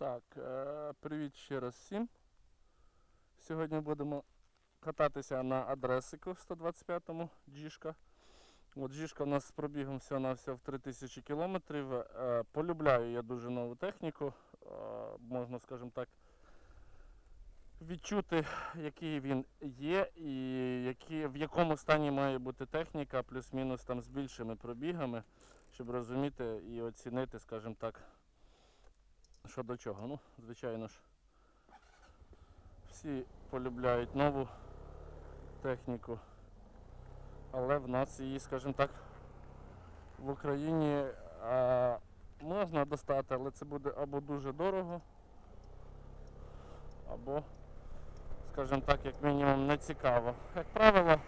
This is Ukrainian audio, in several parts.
Так, е, привіт ще раз всім. Сьогодні будемо кататися на адресику 125-му Джішка. От Джішка у нас з пробігом всього на все в 3000 кілометрів. Е, полюбляю я дуже нову техніку. Е, можна, скажімо так, відчути, який він є і які, в якому стані має бути техніка, плюс-мінус там з більшими пробігами, щоб розуміти і оцінити, скажімо так, що до чого. Ну, звичайно ж, всі полюбляють нову техніку, але в нас її, скажімо так, в Україні а, можна достати, але це буде або дуже дорого, або, скажімо так, як мінімум не цікаво. Як правило,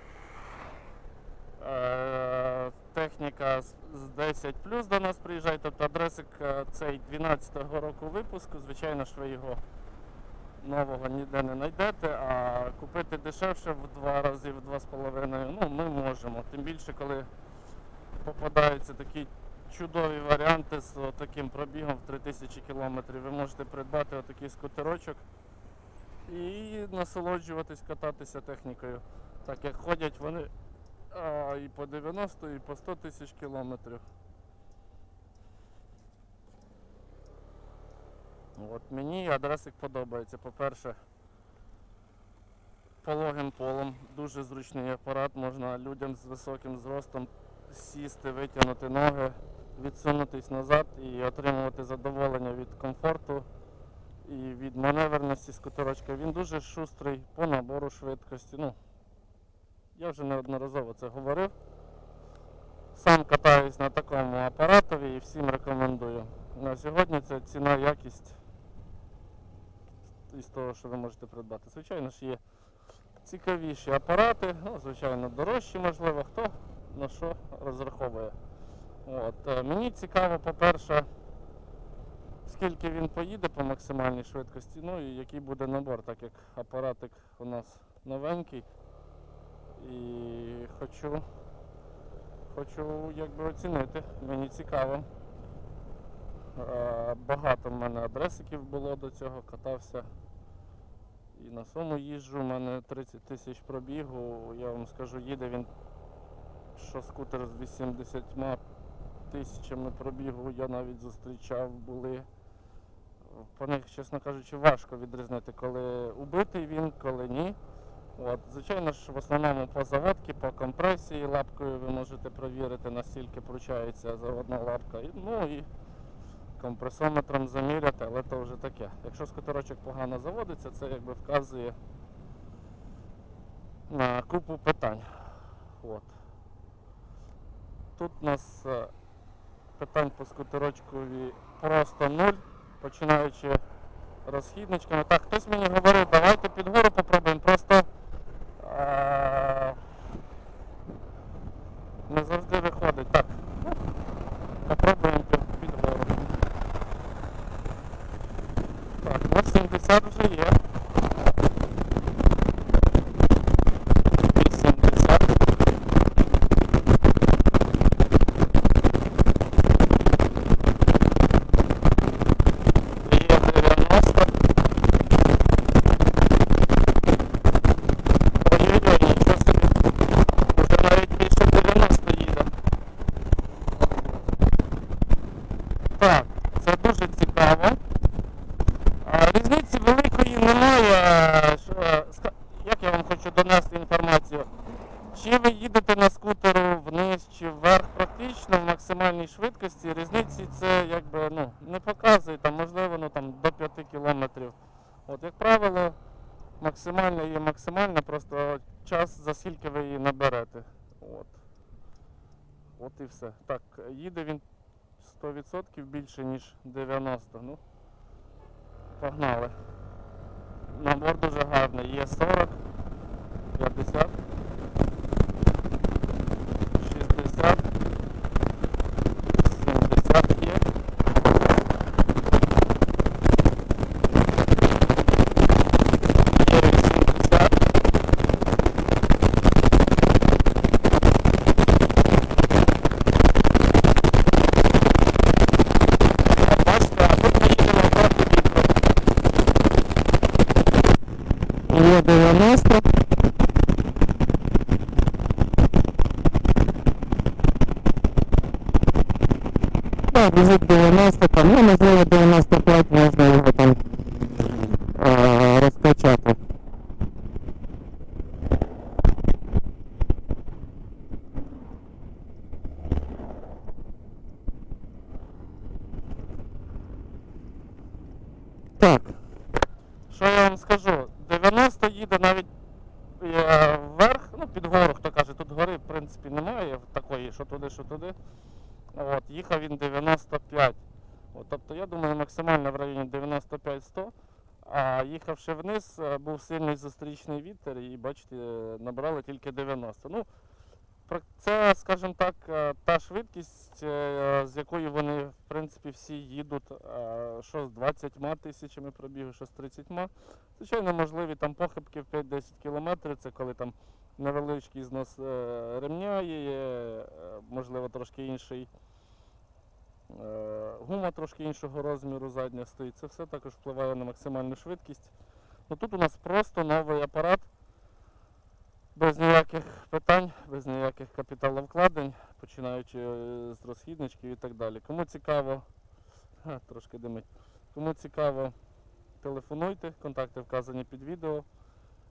техніка з з 10 плюс до нас приїжджає, тобто адресик е, цей 12-го року випуску, звичайно ж ви його нового ніде не знайдете, а купити дешевше в два рази, в два з половиною, ну ми можемо. Тим більше, коли попадаються такі чудові варіанти з таким пробігом в 3000 кілометрів. Ви можете придбати отакий скутерочок і насолоджуватись, кататися технікою. Так як ходять вони а, і по 90, і по 100 тисяч кілометрів. От мені адресик подобається. По-перше, пологим полом, дуже зручний апарат, можна людям з високим зростом сісти, витягнути ноги, відсунутись назад і отримувати задоволення від комфорту і від маневреності скутерочка. Він дуже шустрий по набору швидкості. Ну, я вже неодноразово це говорив. Сам катаюсь на такому апаратові і всім рекомендую. На сьогодні це ціна якість із того, що ви можете придбати. Звичайно ж є цікавіші апарати, ну, звичайно, дорожчі, можливо, хто на що розраховує. От. е, Мені цікаво, по-перше, скільки він поїде по максимальній швидкості, ну і який буде набор, так як апаратик у нас новенький. І хочу, хочу якби оцінити, мені цікаво. Е, Багато в мене адресиків було до цього, катався. І на суму їжджу, у мене 30 тисяч пробігу. Я вам скажу, їде він, що скутер з 80 тисячами пробігу я навіть зустрічав, були. По них, чесно кажучи, важко відрізнити, коли убитий він, коли ні. От, звичайно ж, в основному по заводці, по компресії лапкою ви можете провірити, наскільки пручається заводна лапка. Ну і компресометром заміряти, але то вже таке. Якщо скутерочок погано заводиться, це якби вказує на купу питань. От. Тут у нас е, питань по скутерочкові просто нуль, починаючи розхідничками. Так, хтось мені говорив, давайте під гору попробуємо, просто не завжди виходить. Так, попробуємо під, під гору. Так, ну 70 вже є. 80. Є 90. Ой-ой-ой, нічого собі. Уже навіть більше 90 їде. Так, це дуже цікаво. Різниці великої немає. Як я вам хочу донести інформацію? Чи ви їдете на скутеру вниз чи вверх практично в максимальній швидкості, різниці це якби ну, не показує, там, можливо, ну, там, до 5 кілометрів. От, як правило, максимальна є максимальна, просто час, за скільки ви її наберете. От. От і все. Так, їде він 100% більше, ніж 90. Ну, погнали. Набор дуже гарний. Є 40, 50, 90. Так, візит 90 там, ну можливо 95 можна його там розкачати. Так. Що я вам скажу? Вверх, ну під гору, хто каже, тут гори в принципі немає такої, що туди, що туди. От, їхав він 95. От, тобто я думаю максимально в районі 95-100. А їхавши вниз, е, був сильний зустрічний вітер і бачите, е, набрали тільки 90. Ну, це, скажімо так, е, та швидкість, е, з якою вони в принципі всі їдуть, е, що з 20 тисячами пробігу, що з 30. Звичайно, можливі там похибки в 5-10 кілометрів, це коли там невеличкий знос ремня є, можливо, трошки інший. Гума трошки іншого розміру задня стоїть. Це все також впливає на максимальну швидкість. Ну, тут у нас просто новий апарат, без ніяких питань, без ніяких капіталовкладень, починаючи е, з розхідничків і так далі. Кому цікаво, Ха, трошки димить. Кому цікаво, телефонуйте, контакти вказані під відео.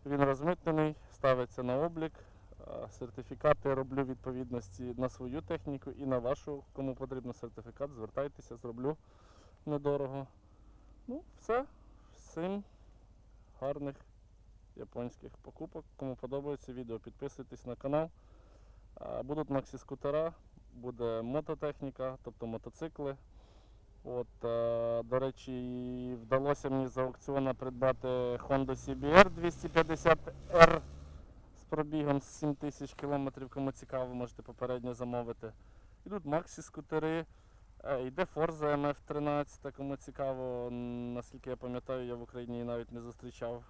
Він розмитнений, ставиться на облік. Сертифікати роблю відповідності на свою техніку і на вашу. Кому потрібен сертифікат, звертайтеся, зроблю недорого. Ну, все. Всім гарних японських покупок. Кому подобається відео, підписуйтесь на канал. Будуть максі-скутера, буде мототехніка, тобто мотоцикли. От, е, до речі, вдалося мені за аукціону придбати Honda CBR 250R з пробігом з 7 тисяч кілометрів. Кому цікаво, можете попередньо замовити. Ідуть Maxi скутери, е, йде Forza MF13, кому цікаво, наскільки я пам'ятаю, я в Україні її навіть не зустрічав.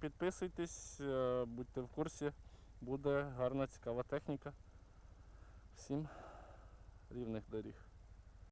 Підписуйтесь, е, будьте в курсі, буде гарна, цікава техніка. Всім рівних доріг.